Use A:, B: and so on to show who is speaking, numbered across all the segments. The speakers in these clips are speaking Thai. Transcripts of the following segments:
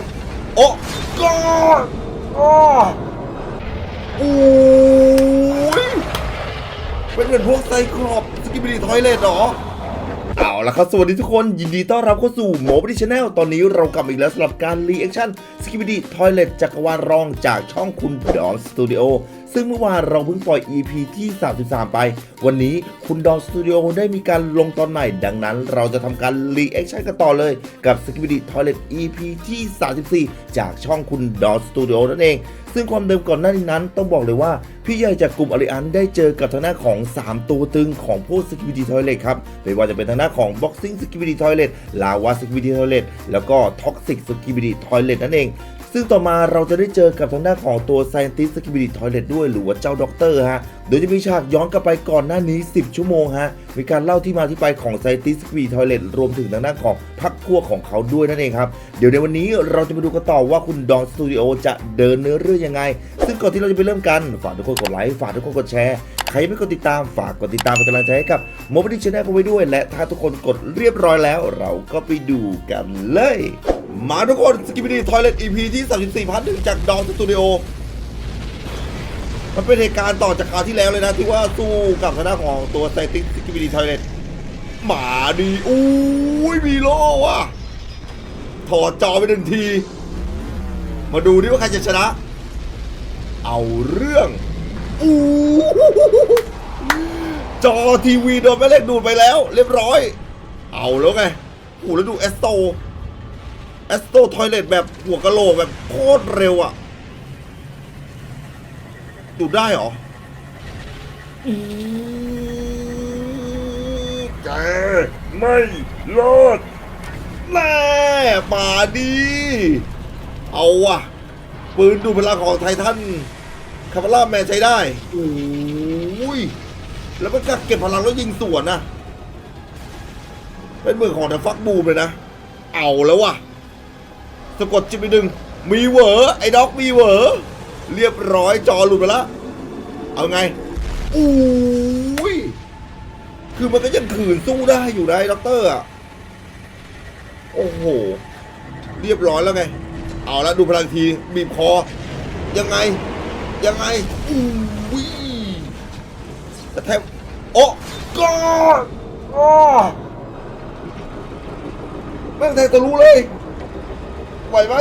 A: ทโอ้กอดอ้อโอ้ยเป็นเหมือนพวกไซคลอปสกิบิลีทอยเลตหรอเอาละครับสวัสดีทุกคนยินดีต้อนรับเข้าสู่โมบิ y ชแนลตอนนี้เรากลับมาอีกแล้วสำหรับการรีแอคชั่นสกิบิดีทอยเลตจักรวาลรองจากช่องคุณดอมสตูดิโอ ซึ่งเมื่อวานเราเพิ่งปล่อย EP ที่ 33 ไป วันนี้คุณดอนสตูดิโอได้มีการลงตอนใหม่ ดังนั้นเราจะทำการรีแอคชั่นกันต่อเลยกับสกิบิดี้ทอยเลท EP ที่ 34 จากช่องคุณดอนสตูดิโอนั่นเอง ซึ่งความเดิมก่อนหน้านี้นั้นต้องบอกเลยว่า พี่ใหญ่จากกลุ่มอาริอันได้เจอกับทางหน้าของ 3 ตัวตึงของพวกสกิบิดี้ทอยเลทครับไม่ว่าจะเป็นทางหน้าของ Boxing สกิบิดี้ทอยเลทลาวาสกิบิดี้ทอยเลทแล้วก็ท็อกซิกสกิบิดี้ทอยเลทนั่นเอง ซึ่งต่อมาเราจะได้เจอกับทางด้านของตัว Scientist s k i b i d y Toilet ด้วยหรือว่าเจ้าด็อกเตอร์ฮะ โดยจะมีฉากย้อนกลับไปก่อนหน้านี้ 10 ชั่วโมงฮะ มีการเล่าที่มาที่ไปของ Scientist s k i b i d y Toilet รวมถึงทางด้านของพักพวกของเขาด้วยนั่นเองครับ เดี๋ยวในวันนี้เราจะมาดูกันต่อว่าคุณดองสตูดิโอจะเดินเนื้อเรื่องยังไง ซึ่งก่อนที่เราจะไปเริ่มกันฝากทุกคนกดไลค์ฝากทุกคนกดแชร์ใครไม่กดติดตามฝากกดติดตามเป็นกำลังใจให้กับโมบิ y ชแนลกันไว้ด้วย และถ้าทุกคนกดเรียบร้อยแล้ว เราก็ไปดูกันเลย มาทุกคนสกิปปี้ทอยเลท EP ที่34พันหนึ่งจากดองสตูดิโอ มันเป็นเหตุการณ์ต่อจากคราวที่แล้วเลยนะที่ว่าสู้กับทางด้านของตัวไซติกสกิปปี้ทอยเลทหมาดีอู้ยมีโล่ว่ะถอดจอไปหนึ่งที มาดูดิว่าใครจะชนะ เอาเรื่องอู้จอทีวีโดนแม่เล็กดูดไปแล้ว เรียบร้อย เอาแล้วไงโอ้แล้วดูเอสโต อสโตทอยเลตแบบหัวกะโหลกแบบโคตรเร็วอะดูดได้เหรออืมแกไม่รอดแน่ป่าดี เอาว่ะ ปืนดูดพลังของไททันคาร์บาล่าแมนใช้ได้โอ้ยแล้วมันก็เก็บพลังแล้วยิงสวนนะเป็นมือของเดอะฟักบูมเลยนะ เอาแล้วว่ะ สะกดจิบไปหนึ่งมีเหวอไอ้ด็อกมีเหวอเรียบร้อยจอหลุดไปแล้วเอาไงอุ้ยคือมันก็ยังขืนสู้ได้อยู่นะไอ้ด็อกเตอร์อะโอ้โห เรียบร้อยแล้วไง เอาละดูพลังทีบีบคอ ยังไง ยังไงอุ้ยกระแทกโอ้กอดอ้อแม่งแทงตะลุเลย ไหวไหม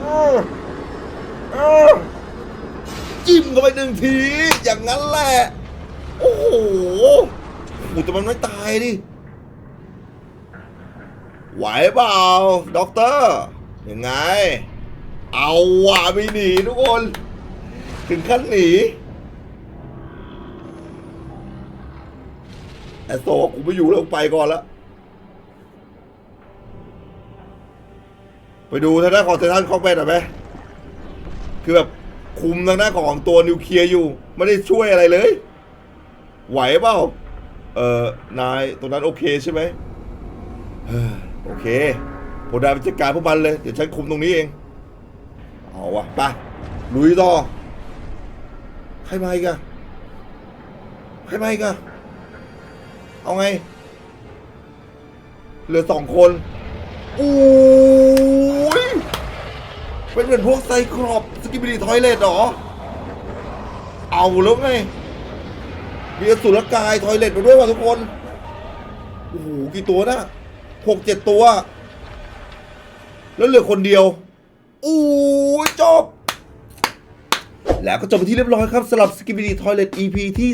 A: เออเออจิ้มเข้าไปหนึ่งที อย่างนั้นแหละ โอ้โหโอ้แต่มันไม่ตายดิ ไหวเปล่าด็อกเตอร์ยังไง เอาว่ะไม่หนีทุกคน ถึงขั้นหนีแอสโซกูไม่อยู่แล้วกูไปก่อนแล้ว ไปดูทางด้านของเซนทันคอกแมนหน่อยไหมคือแบบคุมทางด้านของตัวนิวเคลียร์อยู่ ไม่ได้ช่วยอะไรเลย ไหวเปล่า เอ่อ นายตรงนั้นโอเคใช่ไหมโอเคผมได้ไปจัดการพวกมันเลย เดี๋ยวฉันคุมตรงนี้เอง เอาวะไปลุยต่อใครมาอีกอะใครมาอีกอะเอาไง เหลือสองคนอุ้ เป็นเหมือนพวกไซคลอบสกิบิลีทอยเลตหรอ เอาแล้วไงมีอสุรกายทอยเลตมาด้วยว่ะทุกคน โอ้โห กี่ตัวนะหกเจ็ดตัว แล้วเหลือคนเดียวอู้ยจบ แล้วก็จบไปที่เรียบร้อยครับสำหรับ Skibidi Toilet EP ที่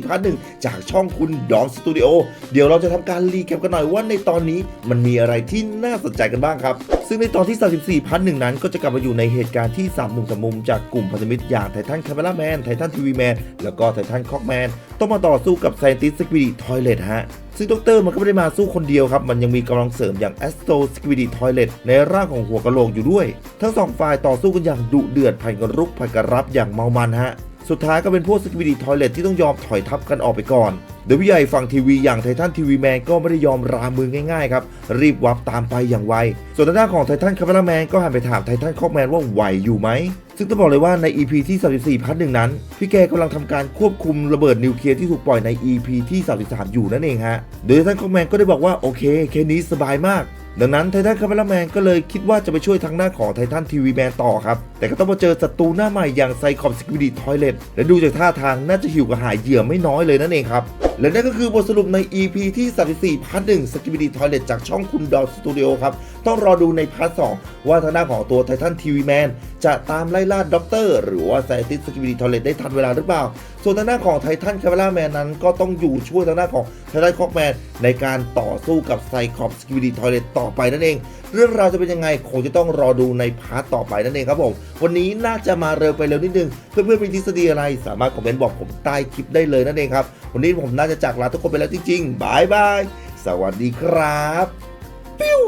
A: 34พาร์ทหนึ่งจากช่องคุณดอมสตูดิโอเดี๋ยวเราจะทำการรีแคปกันหน่อยว่าในตอนนี้มันมีอะไรที่น่าสนใจกันบ้างครับ ซึ่งในตอนที่ 34พาร์ทหนึ่งนั้น ก็จะกลับมาอยู่ในเหตุการณ์ที่3หนุ่มสามมุมจากกลุ่มพันธมิตรอย่างไททันคาเมล่าแมนไททันทีวีแมนแล้วก็ไททันคอกแมนต้องมาต่อสู้กับไซนติสสกิบิดีทอยเลทฮะ ซึ่งด็อกเตอร์มันก็ไม่ได้มาสู้คนเดียวครับ มันยังมีกำลังเสริมอย่าง a s t r o s q u i d y Toilet ในร่างของหัวกะโหลกอยู่ด้วย ทั้งสองฝ่ายต่อสู้กันอย่างดุเดือดผ่านกันรุกผ่านกันรับอย่างเมามันฮะ สุดท้ายก็เป็นพวกสกิบิดีทอยเลทที่ต้องยอมถอยทับกันออกไปก่อน โดยพี่ใหญ่ฝั่งทีวีอย่างไททันทีวีแมนก็ไม่ได้ยอมรามือง่ายๆครับ รีบวับตามไปอย่างไว ส่วนทางด้านของไททันคาเมล่าแมนก็หันไปถามไททันคอกแมนว่าไหวอยู่ไหม ซึ่งต้องบอกเลยว่าใน EP ที่ 34พาร์ทหนึ่งนั้น พี่แกกำลังทำการควบคุมระเบิดนิวเคลียร์ที่ถูกปล่อยใน EP ที่ 33 อยู่นั่นเองฮะ โดยไททันคอกแมนก็ได้บอกว่าโอเคแค่นี้สบายมากดังนั้นไททันคาเมลแมนก็เลยคิดว่าจะไปช่วยทางหน้าของไททันทีวีแมนต่อครับ แต่ก็ต้องมาเจอศัตรูหน้าใหม่อย่างไซคอมสกิบิดีทอยเลตและดูจากท่าทางน่าจะหิวกับหายเหยื่อไม่น้อยเลยนั่นเองครับ และนั่นก็คือบทสรุปใน EP ที่ 34พาร์ทหนึ่งสกิบิดีทอยเลตจากช่องคุณดอสตูดิโอครับ ต้องรอดูในพาร์ทสองว่าทางหน้าของตัวไททันทีวีแมนจะตามไล่ล่าด็อกเตอร์หรือว่าไซติสสกิบิดีทอยเลตได้ทันเวลาหรือเปล่า ส่วนทางหน้าของไททันคาเมล่าแมนนั้นก็ต้องอยู่ช่วยทางหน้าของไททันคอกแมนในการต่อสู้กับไซคอปสกิบิดีทอยเลตต่อไปนั่นเอง เรื่องราวจะเป็นยังไงคงจะต้องรอดูในพาร์ทต่อไปนั่นเองครับผมวันนี้น่าจะมาเร็วไปเร็วนิดนึงเพื่อนๆมีทฤษฎีอะไร สามารถคอมเมนต์บอกผมใต้คลิปได้เลยนั่นเองครับวันนี้ผมน่าจะจากลาทุกคนไปแล้วจริงๆบายบาย สวัสดีครับ ปิ้ว